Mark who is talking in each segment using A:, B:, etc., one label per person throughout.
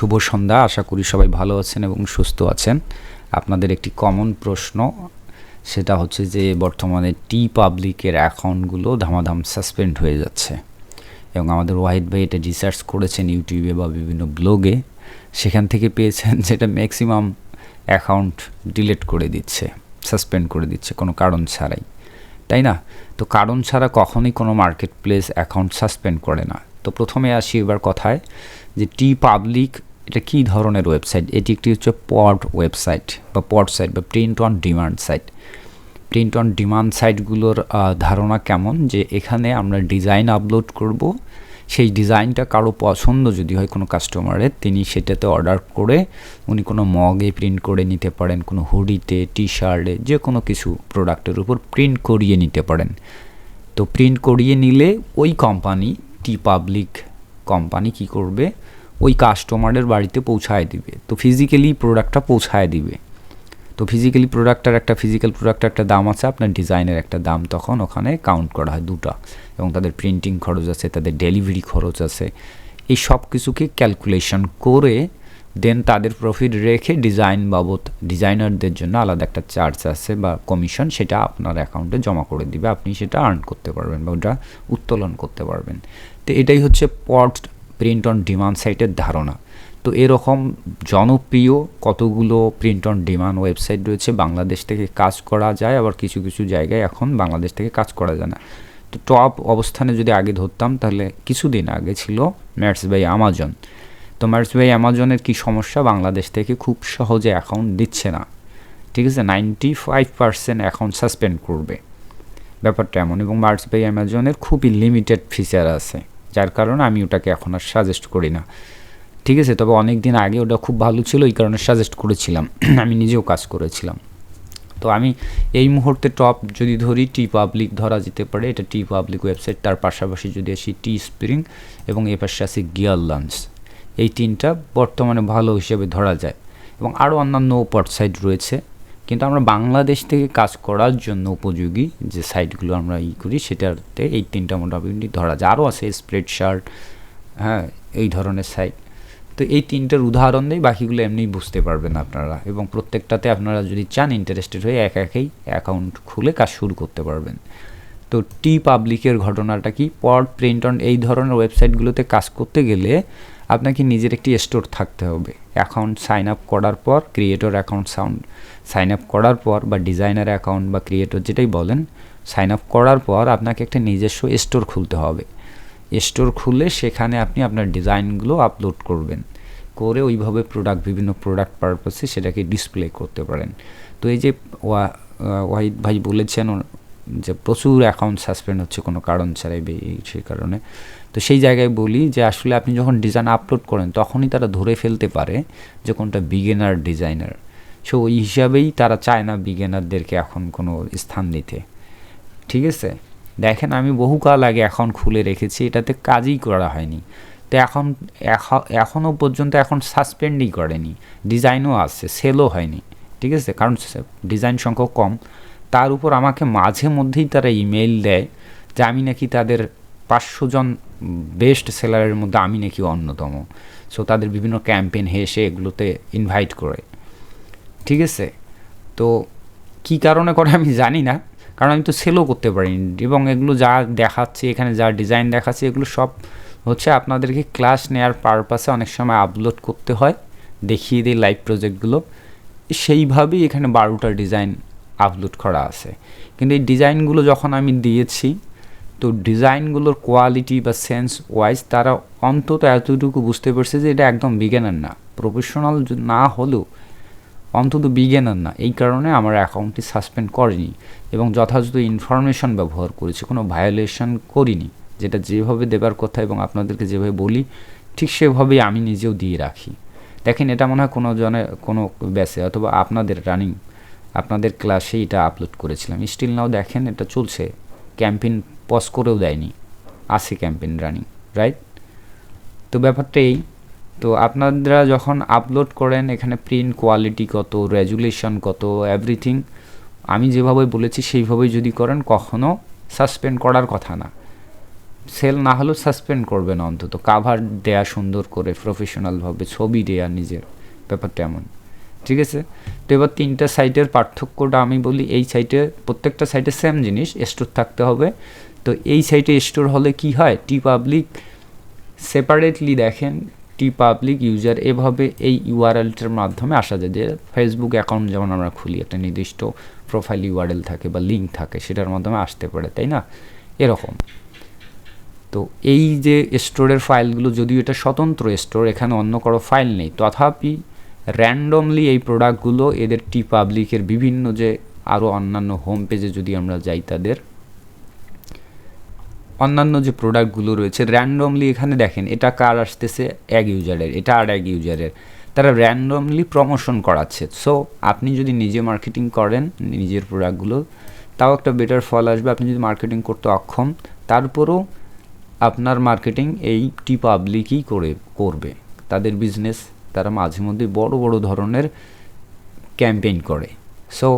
A: শুভ সন্ধ্যা। আশা করি সবাই ভালো আছেন এবং সুস্থ আছেন। আপনাদের একটি কমন প্রশ্ন, সেটা হচ্ছে যে বর্তমানে টি পাবলিকের অ্যাকাউন্টগুলো ধামাধাম সাসপেন্ড হয়ে যাচ্ছে এবং আমাদের ওয়াহিদ ভাই এটা রিসার্চ করেছেন ইউটিউবে বা বিভিন্ন ব্লগে সেখান থেকে পেয়েছেন যেটা ম্যাক্সিমাম অ্যাকাউন্ট ডিলিট করে দিচ্ছে সাসপেন্ড করে দিচ্ছে, কোনো কারণ ছাড়াই। তাই না? তো কারণ ছাড়া কখনোই কোনো মার্কেট প্লেস অ্যাকাউন্ট সাসপেন্ড করে না। তো প্রথমে আসি এবার কথায় যে টি পাবলিক এটা কী ধরনের ওয়েবসাইট এটি একটি হচ্ছে পড ওয়েবসাইট বা পড সাইট বা print on demand site print on demand সাইটগুলোর ধারণা কেমন? যে এখানে আমরা ডিজাইন আপলোড করব, সেই ডিজাইনটা কারও পছন্দ যদি হয় কোনো কাস্টমারের তিনি সেটাতে অর্ডার করে উনি কোনো মগে প্রিন্ট করে নিতে পারেন, কোনো হুডিতে টি শার্টে যে কোনো কিছু প্রোডাক্টের উপর প্রিন্ট করিয়ে নিতে পারেন। তো প্রিন্ট করিয়ে নিলে ওই কোম্পানি টি পাবলিক কোম্পানি কি করবে? ওই কাস্টমারের বাড়িতে পৌঁছায় দিবে। তো ফিজিক্যালি প্রোডাক্টটা পৌঁছায় দিবে। তো ফিজিক্যালি প্রোডাক্টটার একটা ফিজিক্যাল প্রোডাক্টের একটা দাম আছে, আপনার ডিজাইনের একটা দাম তখন ওখানে কাউন্ট করা হয় দুটা। এবং তাদের প্রিন্টিং খরচ আছে, তাদের ডেলিভারি খরচ আছে। এই সব কিছুকে ক্যালকুলেশন করে দেন তাদের প্রফিট রেখে ডিজাইন বাবদ ডিজাইনারদের জন্য আলাদা একটা চার্জ আছে বা কমিশন সেটা আপনার অ্যাকাউন্টে জমা করে দিবে। আপনি সেটা আর্ন করতে পারবেন বা ওটা উত্তোলন করতে পারবেন। তো এটাই হচ্ছে পট প্রিন্ট অন ডিমান্ড সাইটের ধারণা। তো এরকম জনপ্রিয় কতগুলো প্রিন্ট অন ডিমান্ড ওয়েবসাইট রয়েছে, বাংলাদেশ থেকে কাজ করা যায়, আবার কিছু কিছু জায়গায় এখন বাংলাদেশ থেকে কাজ করা যায় না। তো টপ অবস্থানে যদি আগে ধরতাম, তাহলে কিছুদিন আগে ছিল ম্যাটস বাই আমাজন তো ম্যাটস বাই অ্যামাজনের কী সমস্যা? বাংলাদেশ থেকে খুব সহজে অ্যাকাউন্ট দিচ্ছে না। ঠিক আছে? Ninety five percent account suspend করবে। ব্যাপারটা এমন। এবং মার্টস বাই অ্যামাজনের খুবই লিমিটেড ফিচার আছে। যার কারণে আমি ওটাকে এখন আর সাজেস্ট করি না। ঠিক আছে, তবে অনেক দিন আগে ওটা খুব ভালো ছিল, এই কারণে সাজেস্ট করেছিলাম। আমি নিজেও কাজ করেছিলাম। তো আমি এই মুহূর্তে টপ যদি ধরি টি পাবলিক ধরা যেতে পারে, এটা টি পাবলিক ওয়েবসাইট তার পাশাপাশি যদি আসি টি স্প্রিং এবং এ পাশে আসি গিয়ার লাঞ্চ এই তিনটা বর্তমানে ভালো হিসেবে ধরা যায়। এবং আরও অন্যান্য সাইট রয়েছে। কিন্তু আমরা বাংলাদেশ থেকে কাজ করার জন্য উপযোগী যে সাইটগুলো আমরা ই করি, সেটাতে এই তিনটা মোটামুটি ধরা যায়। আরও আছে স্প্রেড শার্ট হ্যাঁ এই ধরনের সাইট। তো এই তিনটার উদাহরণ দেয় বাকিগুলো এমনিই বুঝতে পারবেন আপনারা। এবং প্রত্যেকটাতে আপনারা যদি চান ইন্টারেস্টেড হয়ে এক একেই অ্যাকাউন্ট খুলে কাজ শুরু করতে পারবেন। তো টি পাবলিকের ঘটনাটা কি? পড প্রিন্ট অন এই ধরনের ওয়েবসাইটগুলোতে কাজ করতে গেলে আপনাকে নিজের একটি স্টোর থাকতে হবে। অ্যাকাউন্ট সাইন আপ করার পর creator account sound sign up করার পর বা ডিজাইনার অ্যাকাউন্ট বা ক্রিয়েটর যেটাই বলেন সাইন আপ করার পর আপনাকে একটা নিজস্ব স্টোর খুলতে হবে। স্টোর খুলে সেখানে আপনি আপনার ডিজাইনগুলো আপলোড করবেন। করে ওইভাবে প্রোডাক্ট বিভিন্ন প্রোডাক্ট পারপাসে সেটাকে ডিসপ্লে করতে পারেন। তো এই যে ওয়াহিদ ভাই বলেছেন যে প্রচুর অ্যাকাউন্ট সাসপেন্ড হচ্ছে কোনো কারণ ছাড়াই সেই কারণে। তো সেই জায়গায় বলি যে আসলে আপনি যখন ডিজাইন আপলোড করেন, তখনই তারা ধরে ফেলতে পারে যে কোনটা বিগেনার ডিজাইনার সো ওই হিসাবেই তারা চায় না বিগেনারদেরকে এখন কোনো স্থান দিতে। ঠিক আছে? দেখেন আমি বহুকাল আগে এখন খুলে রেখেছি, এটাতে কাজই করা হয়নি। তো এখন এখনও পর্যন্ত এখন সাসপেন্ডই করেনি। ডিজাইনও আসছে সেলও হয়নি। ঠিক আছে? কারণ ডিজাইন সংখ্যক কম। তার উপর আমাকে মাঝে মধ্যেই তারা ইমেল দেয় যে আমি নাকি তাদের পাঁচশো জন বেস্ট সেলারের মধ্যে আমি নাকি অন্যতম। সো তাদের বিভিন্ন ক্যাম্পেইন হেসে এগুলোতে ইনভাইট করে। ঠিক আছে? তো কি কারণে করে আমি জানি না, কারণ আমি তো সেলও করতে পারিনি এবং এগুলো যা দেখাচ্ছে, এখানে যা ডিজাইন দেখাচ্ছে, এগুলো সব হচ্ছে আপনাদেরকে ক্লাস নেওয়ার পারপাসে অনেক সময় আপলোড করতে হয়। দেখিয়ে দিই লাইভ প্রজেক্টগুলো। সেইভাবেই এখানে বারোটা ডিজাইন আপলোড করা আছে। কিন্তু এই ডিজাইনগুলো যখন আমি দিয়েছি, তো ডিজাইনগুলোর কোয়ালিটি বা সেন্স ওয়াইজ তারা অন্তত এতটুকু বুঝতে পারছে যে এটা একদম বিজ্ঞানের না। প্রফেশনাল না হলেও অন্তত বিজ্ঞানের না। এই কারণে আমার অ্যাকাউন্টটি সাসপেন্ড করেনি এবং যথাযথ ইনফরমেশন ব্যবহার করেছি, কোনো ভায়োলেশন করিনি। যেটা যেভাবে দেবার কথা এবং আপনাদেরকে যেভাবে বলি, ঠিক সেভাবেই আমি নিজেও দিয়ে রাখি। দেখেন, এটা মনে হয় কোনো জনের কোনো ব্যাসে অথবা আপনাদের রানিং আপনাদের ক্লাসে এটা আপলোড করেছিলাম। স্টিল নাও দেখেন এটা চলছে। ক্যাম্পেইন পজ করেও দেয়নি। আছে ক্যাম্পেইন রানিং রাইট তো ব্যাপারটা এই। তো আপনারা যখন আপলোড করেন, এখানে প্রিন্ট কোয়ালিটি কত রেজুলেশন কত এভরিথিং আমি যেভাবে বলেছি সেইভাবেই যদি করেন কখনও সাসপেন্ড করার কথা না। সেল না হলেও সাসপেন্ড করবে না অন্তত। কাভার দেয়া সুন্দর করে প্রফেশনালভাবে ছবি দেয়া নিজের। ব্যাপারটা এমন। ঠিক আছে? তো এবার তিনটা সাইটের পার্থক্যটা আমি বলি, এই সাইটে প্রত্যেকটা সাইটে সেম জিনিস স্টোর থাকতে হবে। তো এই সাইটে স্টোর হলে কি হয়? টি পাবলিক সেপারেটলি দেখেন টি পাবলিক ইউজার এভাবে এই ইউআরএলটার মাধ্যমে আসা যায়। যে ফেসবুক অ্যাকাউন্ট যেমন আমরা খুলি, একটা নির্দিষ্ট প্রোফাইল ইউআরএল থাকে বা লিঙ্ক থাকে, সেটার মাধ্যমে আসতে পারে, তাই না? এরকম। তো এই যে স্টোরের ফাইলগুলো যদিও এটা স্বতন্ত্র স্টোর এখানে অন্য কারও ফাইল নেই, তথাপি র্যান্ডমলি এই প্রোডাক্টগুলো এদের টি পাবলিকের বিভিন্ন যে আরও অন্যান্য হোম পেজে যদি আমরা যাই তাদের, অন্যান্য যে প্রোডাক্টগুলো রয়েছে র্যান্ডমলি এখানে দেখেন এটা কার আসতেছে? এক ইউজারের এটা আর এক ইউজারের তারা র্যান্ডমলি প্রমোশন করাচ্ছে। সো আপনি যদি নিজে মার্কেটিং করেন নিজের প্রোডাক্টগুলো তাও একটা বেটার ফল আসবে। আপনি যদি মার্কেটিং করতে অক্ষম তারপরও আপনার মার্কেটিং এই টি পাবলিকই করে, করবে। তাদের বিজনেস তারা মাঝে মধ্যে বড় বড় ধরনের ক্যাম্পেইন করে। সো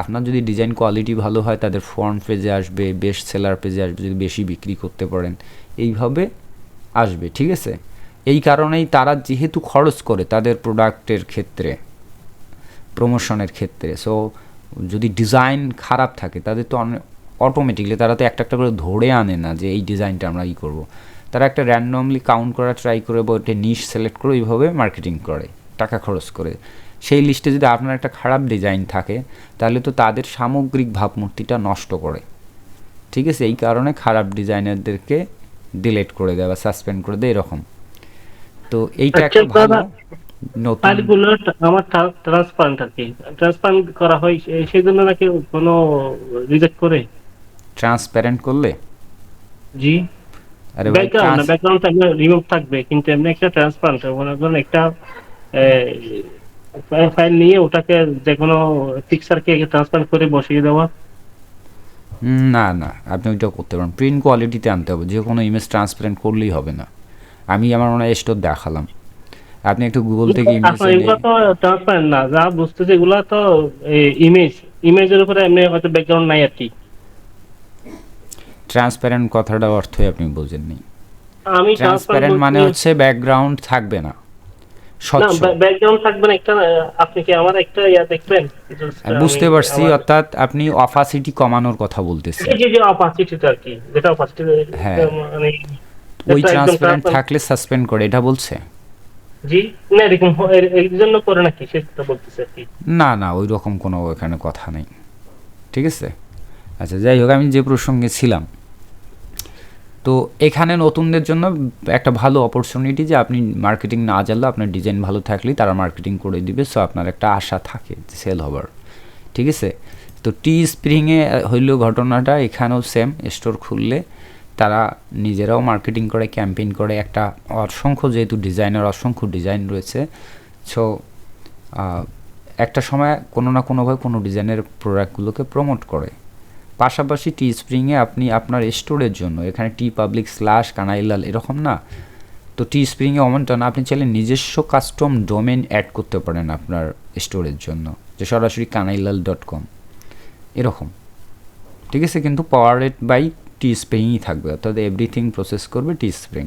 A: আপনার যদি ডিজাইন কোয়ালিটি ভালো হয়, তাদের ফ্রন্ট পেজে আসবে বেস্ট সেলার পেজে আসবে, যদি বেশি বিক্রি করতে পারেন, এইভাবে আসবে, ঠিক আছে? এই কারণেই তারা যেহেতু খরচ করে তাদের প্রোডাক্টের ক্ষেত্রে প্রমোশনের ক্ষেত্রে সো যদি ডিজাইন খারাপ থাকে, তাদের তো অটোমেটিকলি তারা তো একটা একটা করে ধরে আনে না যে এই ডিজাইনটা আমরা ই করব। তারা একটা র্যান্ডমলি কাউন্ট করা ট্রাই করে বা ওটা নিশ সিলেক্ট করে এইভাবে মার্কেটিং করে টাকা খরচ করে। সেই লিস্টে যদি আপনার একটা খারাপ ডিজাইন থাকে তাহলে তো তাদের সামগ্রিক ভাবমূর্তিটা নষ্ট করে। ঠিক আছে? এই কারণে খারাপ ডিজাইনারদেরকে ডিলেট করে দেয় বা সাসপেন্ড করে দেয় এরকম। তো এইটা একটা ভালো
B: ফাইলগুলো আমার ট্রান্সপারেন্ট আর কি। ট্রান্সপারেন্ট করা হয় সেই জন্য নাকি কোনো রিজেক্ট করে?
A: ট্রান্সপ্যারেন্ট করলে?
B: জি।
A: আরে ভাই
B: ব্যাকগ্রাউন্ড ব্যাকগ্রাউন্ড থাকবে রিমুভ থাকবে কিন্তু এমনি একটা ট্রান্সপারেন্ট মনে করেন একটা ফাইল নিয়ে ওটাকে যে কোনো পিকচারকে ট্রান্সপারেন্ট করে বসিয়ে দেওয়া।
A: না না আপনি ওইটা করতে পারেন। প্রিন্ট কোয়ালিটিতে আনতে হবে যে কোনো ইমেজ ট্রান্সপারেন্ট করলেই হবে না। আমি আমার মনে হয় স্টোর দেখালাম। আপনি একটু গুগল থেকে ইমেজ
B: এগুলো তো ট্রান্সপারেন্ট না যা বুঝতেছি এগুলো তো ইমেজ ইমেজের উপরে এমনি হয়তো ব্যাকগ্রাউন্ড নাই আর কি।
A: ট্রান্সপ্যারেন্ট কথাটা অর্থই আপনি বোঝেননি।
B: আমি
A: ট্রান্সপ্যারেন্ট মানে হচ্ছে ব্যাকগ্রাউন্ড থাকবে না।
B: ব্যাকগ্রাউন্ড থাকবে না একটা আপনি কি আমার একটা ইয়া দেখবেন?
A: বুঝতে পারছি অর্থাৎ আপনি অফাসিটি কমানোর কথা বলতেছেন।
B: জি জি অপারচুনিটি আর কি যেটা অপারচুনিটি
A: হ্যাঁ।
B: মানে
A: ওই ট্রান্সপারেন্ট থাকলে সাসপেন্ড করে এটা বলছে?
B: জি না এরকম এর জন্য করে নাকি সেটা বলতেছে আর কি।
A: না না ওই রকম কোনো এখানে কথা নেই। ঠিক আছে? আচ্ছা যাই হোক আমি যে প্রসঙ্গে ছিলাম তো এখানে নতুনদের জন্য একটা ভালো অপরচুনিটি যে আপনি মার্কেটিং না জানলে আপনার ডিজাইন ভালো থাকলেই তারা মার্কেটিং করে দিবে। সো আপনার একটা আশা থাকে সেল হবার। ঠিক আছে? তো টি স্প্রিংয়ে হইল ঘটনাটা এখানেও সেম স্টোর খুললে তারা নিজেরাও মার্কেটিং করে ক্যাম্পেইন করে। একটা অসংখ্য যেহেতু ডিজাইনের অসংখ্য ডিজাইন রয়েছে। সো একটা সময় কোনো না কোনোভাবে কোনো ডিজাইনের প্রোডাক্টগুলোকে প্রমোট করে। পাশাপাশি টি স্প্রিংয়ে আপনি আপনার স্টোরের জন্য, এখানে টি পাবলিক স্ল্যাশ কানাইলাল এরকম না? তো টি স্প্রিংয়ে অমনটা না, আপনি চাইলে নিজস্ব কাস্টম ডোমেন অ্যাড করতে পারেন আপনার স্টোরের জন্য, যে সরাসরি কানাইলাল ডট কম এরকম। ঠিক আছে, কিন্তু পাওয়ারেড বাই টি স্প্রিংই থাকবে, অর্থাৎ এভরিথিং প্রসেস করবে টি স্প্রিং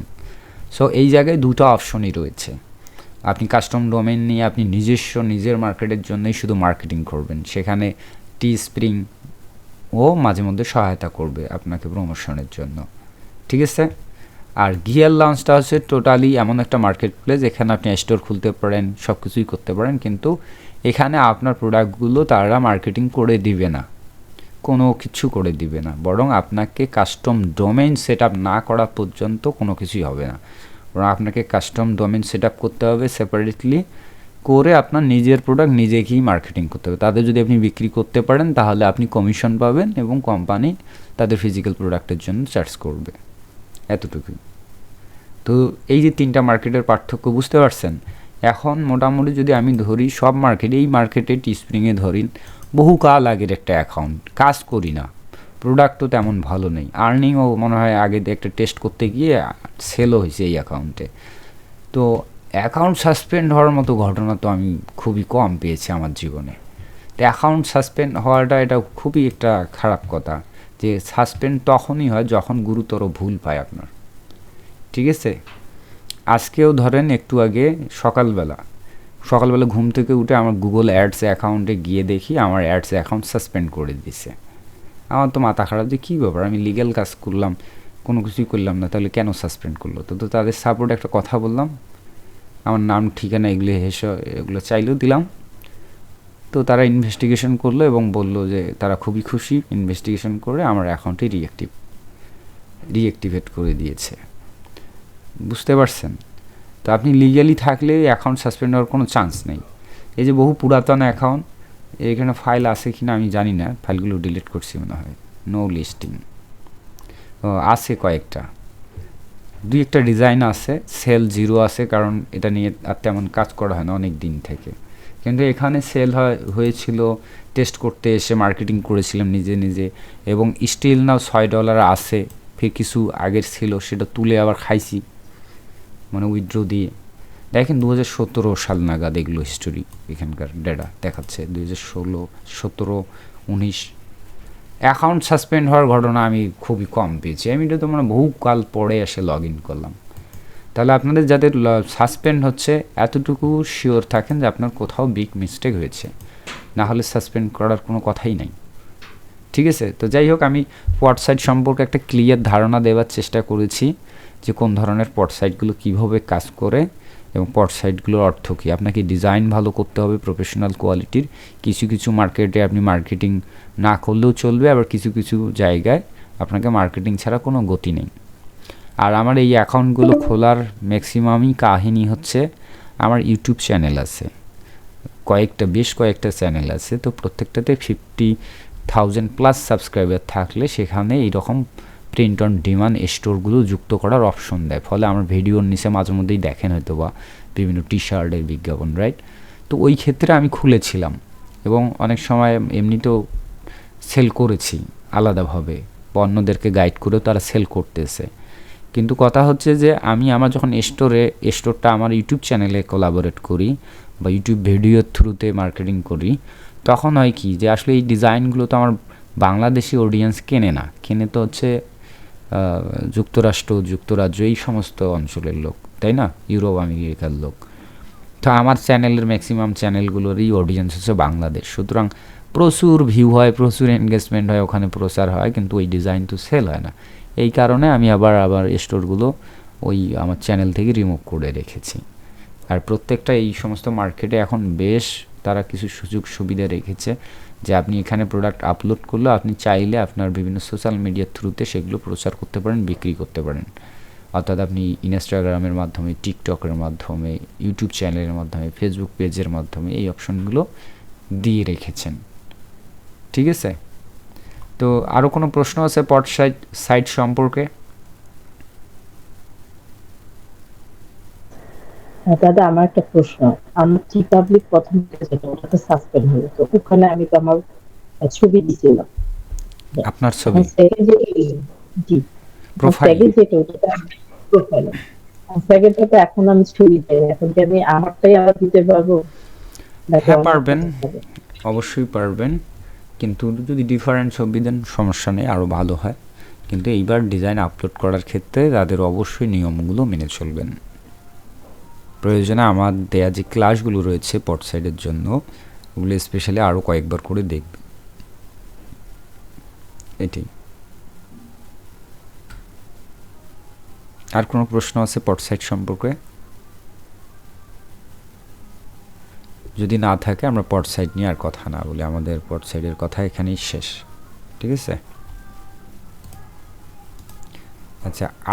A: সো এই জায়গায় দুটো অপশনই রয়েছে। আপনি কাস্টম ডোমেন নিয়ে আপনি নিজস্ব, নিজের মার্কেটের জন্যই শুধু মার্কেটিং করবেন। সেখানে টি স্প্রিং ও মাঝে মধ্যে সহায়তা করবে আপনাকে প্রমোশনের জন্য। ঠিক আছে? আর গিয়ার লঞ্চটা হচ্ছে টোটালি এমন একটা মার্কেট প্লেস এখানে আপনি স্টোর খুলতে পারেন সব কিছুই করতে পারেন, কিন্তু এখানে আপনার প্রোডাক্টগুলো তারা মার্কেটিং করে দিবে না। কোনো কিছু করে দিবে না। বরং আপনাকে কাস্টম ডোমেইন সেট না করা পর্যন্ত কোনো কিছুই হবে না। বরং আপনাকে কাস্টম ডোমেইন সেট করতে হবে সেপারেটলি করে আপনার নিজের প্রোডাক্ট নিজেকেই মার্কেটিং করতে হবে। তাদের যদি আপনি বিক্রি করতে পারেন, তাহলে আপনি কমিশন পাবেন এবং কোম্পানি তাদের ফিজিক্যাল প্রোডাক্টের জন্য চার্জ করবে। এতটুকুই। তো এই যে তিনটা মার্কেটের পার্থক্য বুঝতে পারছেন? এখন মোটামুটি যদি আমি ধরি, সব মার্কেটে এই মার্কেটে টি স্প্রিংয়ে ধরিন, বহু কাল আগের একটা অ্যাকাউন্ট কাজ করি না। প্রোডাক্ট তো তেমন ভালো নেই। আর্নিংও মনে হয় আগে একটা টেস্ট করতে গিয়ে সেলও হয়েছে এই অ্যাকাউন্টে তো অ্যাকাউন্ট সাসপেন্ড হওয়ার মতো ঘটনা তো আমি খুবই কম পেয়েছি আমার জীবনে। তো অ্যাকাউন্ট সাসপেন্ড হওয়াটা এটা খুবই একটা খারাপ কথা যে সাসপেন্ড তখনই হয় যখন গুরুতর ভুল পায় আপনার। ঠিক আছে? আজকেও ধরেন একটু আগে সকালবেলা সকালবেলা ঘুম থেকে উঠে আমার গুগল অ্যাডস অ্যাকাউন্টে গিয়ে দেখি আমার অ্যাডস অ্যাকাউন্ট সাসপেন্ড করে দিছে। আমার তো মাথা খারাপ যে কী ব্যাপার? আমি লিগ্যাল কাজ করলাম, কোনো কিছুই করলাম না, তাহলে কেন সাসপেন্ড করল? তো তো তাদের সাপোর্ট একটা কথা বললাম আমার নাম, ঠিকানা এগুলো হেসে এগুলো চাইলেও দিলাম। তো তারা ইনভেস্টিগেশন করল এবং বলল যে তারা খুবই খুশি ইনভেস্টিগেশন করে আমার অ্যাকাউন্টে রিঅ্যাক্টিভ রিঅ্যাক্টিভেট করে দিয়েছে। বুঝতে পারছেন? তো আপনি লিগালি থাকলে অ্যাকাউন্ট সাসপেন্ড হওয়ার কোনো চান্স নেই। এই যে বহু পুরাতন অ্যাকাউন্ট এখানে ফাইল আছে কি না আমি জানি না। ফাইলগুলো ডিলিট করছি মনে হয়। নো লিস্টিং আছে কয়েকটা। দুই একটা ডিজাইন আছে সেল জিরো আছে, কারণ এটা নিয়ে আর তেমন কাজ করা হয় না অনেক দিন থেকে। কিন্তু এখানে সেল হয়েছিল টেস্ট করতে এসে মার্কেটিং করেছিলাম নিজে নিজে এবং স্টিল নাও ছয় ডলার আছে ফির কিছু আগের ছিল, সেটা তুলে আবার খাইছি মানে উইথড্র দিয়ে। দেখেন দু হাজার সতেরো সাল নাগাদ এগুলো হিস্টোরি এখানকার ডেটা দেখাচ্ছে। দু হাজার ষোলো, সতেরো, উনিশ অ্যাকাউন্ট সাসপেন্ড হওয়ার ঘটনা আমি খুবই কম পেয়েছি। আমি এটা তো মানে বহুকাল পরে এসে লগ ইন করলাম। তাহলে আপনাদের যাদের সাসপেন্ড হচ্ছে, এতটুকু শিওর থাকেন যে আপনার কোথাও বিগ মিস্টেক হয়েছে। না হলে সাসপেন্ড করার কোনো কথাই নাই। ঠিক আছে? তো যাই হোক, আমি পটসাইট সম্পর্কে একটা ক্লিয়ার ধারণা দেওয়ার চেষ্টা করেছি যে কোন ধরনের পটসাইটগুলো কীভাবে কাজ করে। এবং পটসাইটগুলোর অর্থ কী? আপনাকে ডিজাইন ভালো করতে হবে, প্রফেশনাল কোয়ালিটির। কিছু কিছু মার্কেটে আপনি মার্কেটিং না করলেও চলবে, আবার কিছু কিছু জায়গায় আপনাকে মার্কেটিং ছাড়া কোনো গতি নেই। আর আমার এই অ্যাকাউন্টগুলো খোলার ম্যাক্সিমামই কাহিনী হচ্ছে, আমার ইউটিউব চ্যানেল আছে। কয়েকটা, বেশ কয়েকটা চ্যানেল আছে, তো প্রত্যেকটাতে ফিফটি থাউজেন্ড প্লাস সাবস্ক্রাইবার থাকলে সেখানে এইরকম প্রিন্ট অন ডিমান্ড স্টোরগুলো যুক্ত করার অপশন দেয়। ফলে আমার ভিডিওর নিচে মাঝে মধ্যেই দেখেন হয়তো বা বিভিন্ন টি শার্টের বিজ্ঞাপন রাইট তো ওই ক্ষেত্রে আমি খুলেছিলাম এবং অনেক সময় এমনিতেও সেল করেছি আলাদাভাবে অন্যদেরকে গাইড করেও তারা সেল করতেছে। কিন্তু কথা হচ্ছে যে আমি আমার যখন স্টোরে স্টোরটা আমার ইউটিউব চ্যানেলে কোলাবোরেট করি বা ইউটিউব ভিডিওর থ্রুতে মার্কেটিং করি, তখন হয় কি যে আসলে এই ডিজাইনগুলো তো আমার বাংলাদেশি অডিয়েন্স কেনে না। কেনে তো হচ্ছে যুক্তরাষ্ট্র, যুক্তরাজ্য, এই সমস্ত অঞ্চলের লোক, তাই না? ইউরোপ আমেরিকার লোক। তো আমার চ্যানেলের ম্যাক্সিমাম চ্যানেলগুলোরই অডিয়েন্স হচ্ছে বাংলাদেশ। সুতরাং প্রচুর ভিউ হয়, প্রচুর এনগেজমেন্ট হয়, ওখানে প্রচার হয়, কিন্তু ওই ডিজাইন তো সেল হয় না। এই কারণে আমি আবার আবার স্টোরগুলো ওই আমার চ্যানেল থেকে রিমুভ করে রেখেছি। আর প্রত্যেকটা এই সমস্ত মার্কেটে এখন বেশ তারা কিছু সুযোগ সুবিধা রেখেছে। যে আপনি এখানে প্রোডাক্ট আপলোড করলে আপনি চাইলে আপনার বিভিন্ন সোশ্যাল মিডিয়ার থ্রুতে সেগুলো প্রচার করতে পারেন, বিক্রি করতে পারেন। অর্থাৎ আপনি ইনস্টাগ্রামের মাধ্যমে টিকটকের মাধ্যমে ইউটিউব চ্যানেলের মাধ্যমে ফেসবুক পেজের মাধ্যমে এই অপশনগুলো দিয়ে রেখেছেন। ঠিক আছে? তো আরও কোনো প্রশ্ন আছে পট সাইট সাইট সম্পর্কে?
C: দাদা আমার একটা প্রশ্ন। আমার টি পাবলিক প্রথম যেটা সাসপেন্ড হলো তো ওখানে আমি তো আমার ছবি দিছিলাম।
A: আপনার ছবি?
C: জি।
A: প্রোফাইল
C: যেটা এখন আমি ছবি দেই। এখন কি আমি আমারটাই আবার দিতে পারব?
A: হ্যাঁ পারবেন। অবশ্যই পারবেন। কিন্তু যদি ডিফারেন্ট ছবি দেন সমস্যা নেই আরও ভালো হয়। কিন্তু এইবার ডিজাইন আপলোড করার ক্ষেত্রে তাদের অবশ্যই নিয়মগুলো মেনে চলবেন। প্রয়োজনে আমার দেয়া যে ক্লাসগুলো রয়েছে পটসাইডের জন্য, ওগুলো স্পেশালি আরও কয়েকবার করে দেখবেন এটাই। আর কোনো প্রশ্ন আছে পটসাইড সম্পর্কে? যদি না থাকে, আমরা পট সাইড নিয়ে আর কথা না বলি। আমাদের পট সাইডের কথা এখানেই শেষ। ঠিক আছে? আচ্ছা আর